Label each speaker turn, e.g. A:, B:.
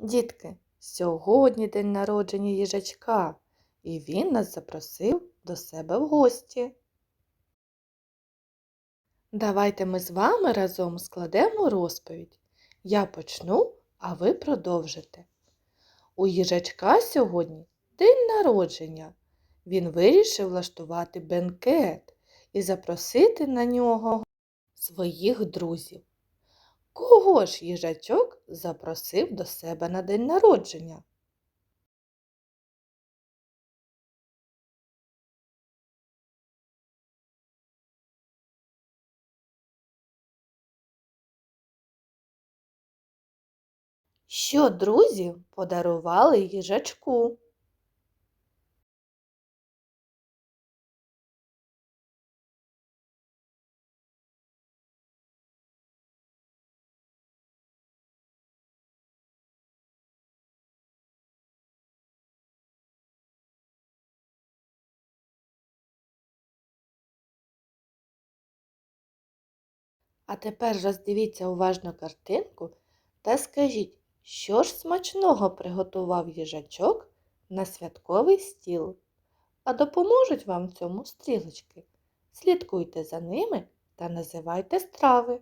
A: Дітки, сьогодні день народження їжачка, і він нас запросив до себе в гості. Давайте ми з вами разом складемо розповідь. Я почну, а ви продовжите. У їжачка сьогодні день народження. Він вирішив влаштувати бенкет і запросити на нього своїх друзів. Кого ж їжачок запросив до себе на день народження? Що друзі подарували їжачку? А тепер роздивіться уважно картинку та скажіть, що ж смачного приготував їжачок на святковий стіл? А допоможуть вам в цьому стрілочки. Слідкуйте за ними та називайте страви.